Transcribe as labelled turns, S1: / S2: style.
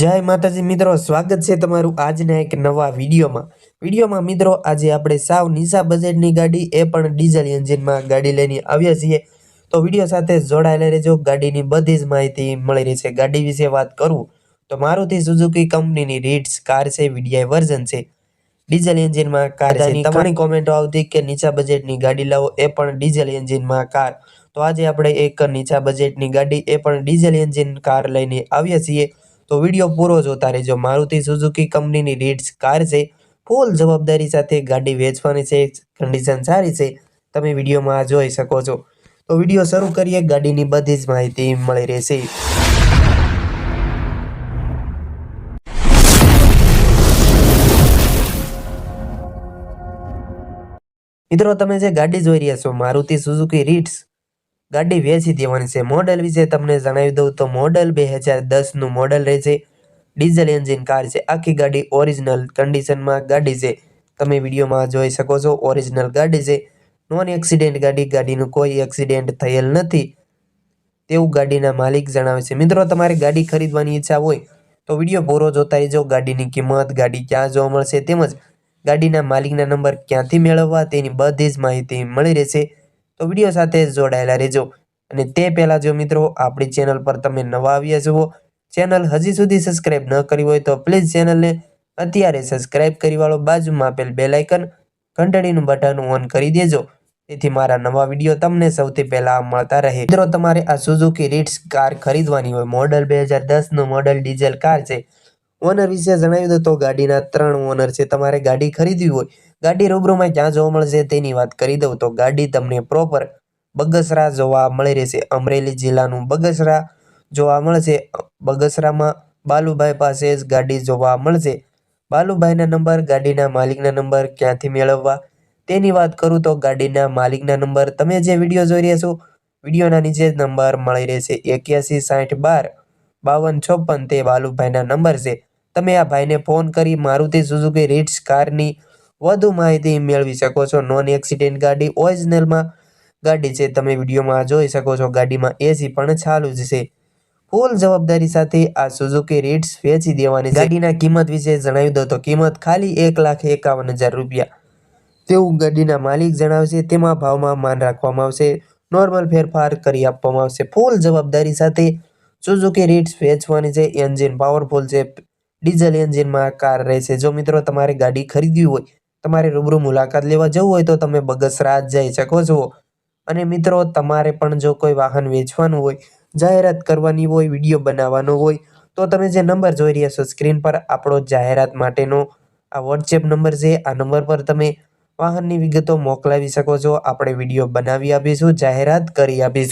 S1: જય માતાજી મિત્રો સ્વાગત છે તમારું આજના એક નવા વિડીયોમાં. વિડીયોમાં મિત્રો આજે આપણે સાવ નીચા બજેટની ગાડી એ પણ ડીઝલ એન્જિનમાં ગાડી લઈને આવ્યા છીએ. તો વીડિયો સાથે જોડાયેલા રહેજો ગાડીની બધી જ માહિતી મળી રહી છે ગાડી વિશે વાત કરું તો મારુતિ સુઝુકી કંપનીની રીટ્સ કાર છે વીડીઆઈ વર્ઝન છે. ડીઝલ એન્જિનમાં કાર છે. તમારી કોમેન્ટો આવતી કે નીચા બજેટની ગાડી લાવો એ પણ ડીઝલ એન્જિનમાં કાર. તો આજે આપણે એક નીચા બજેટની ગાડી એ પણ ડીઝલ એન્જિન કાર લઈને આવ્યા છીએ. તો વીડિયો પૂરો જોતા રહેજો. મારુતિ સુઝુકી કંપનીની રીડ્સ કાર છે. ફૂલ જવાબદારી સાથે ગાડી વેચવાની છે. કન્ડિશન સારી છે. તમે વિડીયોમાં જોઈ શકો છો. તો વીડિયો શરૂ કરીએ. ગાડીની બધી જ માહિતી મળી રહેશે. મિત્રો, તમે જે ગાડી જોઈ રહ્યા છો, મારુતિ સુઝુકી રીટ્સ ગાડી વેચી દેવાની છે. મોડેલ વિશે તમને જણાવી દઉં તો મોડેલ બે હજાર દસનું મોડેલ રહેશે ડીઝલ એન્જિન કાર છે. આખી ગાડી ઓરિજિનલ કન્ડિશનમાં ગાડી છે. તમે વિડીયોમાં જોઈ શકો છો, ઓરિજિનલ ગાડી છે. નોન એક્સિડેન્ટ ગાડી, ગાડીનું કોઈ એક્સિડેન્ટ થયેલ નથી. તેવું ગાડીના માલિક જણાવે છે. મિત્રો, તમારે ગાડી ખરીદવાની ઈચ્છા હોય તો વીડિયો પૂરો જોતા રહેજો. ગાડીની કિંમત, ગાડી ક્યાં જોવા મળશે તેમજ ગાડીના માલિકના નંબર ક્યાંથી મેળવવા તેની બધી જ માહિતી મળી રહેશે. તો વીડિયો સાથે જોડાયેલા રહેજો. અને તે પહેલાં જો મિત્રો, આપણી ચેનલ પર તમે નવા આવ્યા જુઓ ચેનલ હજી સુધી સબસ્ક્રાઇબ ન કરી હોય તો પ્લીઝ ચેનલને અત્યારે સબસ્ક્રાઇબ કરી વાળો બાજુમાં આપેલ બેલ આઇકન ઘંટડીનું બટન ઓન કરી દેજો. તેથી મારા નવા વીડિયો તમને સૌથી પહેલાં મળતા રહે. મિત્રો, તમારે આ સુઝુકી રીટ્સ કાર ખરીદવાની હોય. મોડલ બે હજાર દસનું મોડલ ડીઝલ કાર છે. ઓનર વિશે જણાવી દો તો ગાડીના ત્રણ ઓનર છે. તમારે ગાડી ખરીદવી હોય ગાડી રૂબરૂમાં ક્યાં જોવા મળશે તેની વાત કરી દઉં તો ગાડી તમને પ્રોપર બગસરા જોવા મળી રહેશે. અમરેલી જિલ્લાનું બગસરા જોવા મળશે બગસરામાં બાલુભાઈ પાસે જ ગાડી જોવા મળશે બાલુભાઈના નંબર, ગાડીના માલિકના નંબર ક્યાંથી મેળવવા તેની વાત કરું તો ગાડીના માલિકના નંબર તમે જે વીડિયો જોઈ રહ્યા છો, વિડીયોના નીચે જ નંબર મળી રહેશે. એક્યાસી, સાઠ, બાર, બાવન, છપ્પન તે બાલુભાઈના નંબર છે. તમે આ ભાઈને ફોન કરી મારુતિ સુઝુકી રીટ્સ કારની વધુ માહિતી મેળવી શકો છો. નોન એક્સિડેન્ટ ગાડી ઓરિજિનલમાં ગાડી છે. તમે વિડીયોમાં જોઈ શકો છો. ગાડીમાં એસી પણ ચાલુ જ છે. ફૂલ જવાબદારી સાથે આ સુઝુકી રીટ્સ વેચી દેવાની ગાડીના કિંમત વિશે જણાવી દો તો કિંમત ખાલી એક લાખ એકાવન હજાર રૂપિયા. તેવું ગાડીના માલિક જણાવશે. તેમાં ભાવમાં માન રાખવામાં આવશે. નોર્મલ ફેરફાર કરી આપવામાં આવશે. ફૂલ જવાબદારી સાથે સુઝુકી રીટ્સ વેચવાની છે. એન્જિન પાવરફુલ છે. ડીઝલ એન્જિનમાં કાર રહેશે. જો મિત્રો તમારે ગાડી ખરીદવી હોય તમારે રૂબરૂ મુલાકાત લેવા જવું હોય તો તમે બગસરાજ જઈ શકો છો. અને મિત્રો, તમારે પણ જો કોઈ વાહન વેચવાનું હોય, જાહેરાત કરવાની હોય, વીડિયો બનાવવાનો હોય, તો તમે જે નંબર જોઈ રહ્યા છો સ્ક્રીન પર, આપણો જાહેરાત માટેનો આ વોટ્સએપ નંબર છે. આ નંબર પર તમે વાહનની વિગતો મોકલાવી શકો છો. આપણે વીડિયો બનાવી આપીશું, જાહેરાત કરી આપીશું.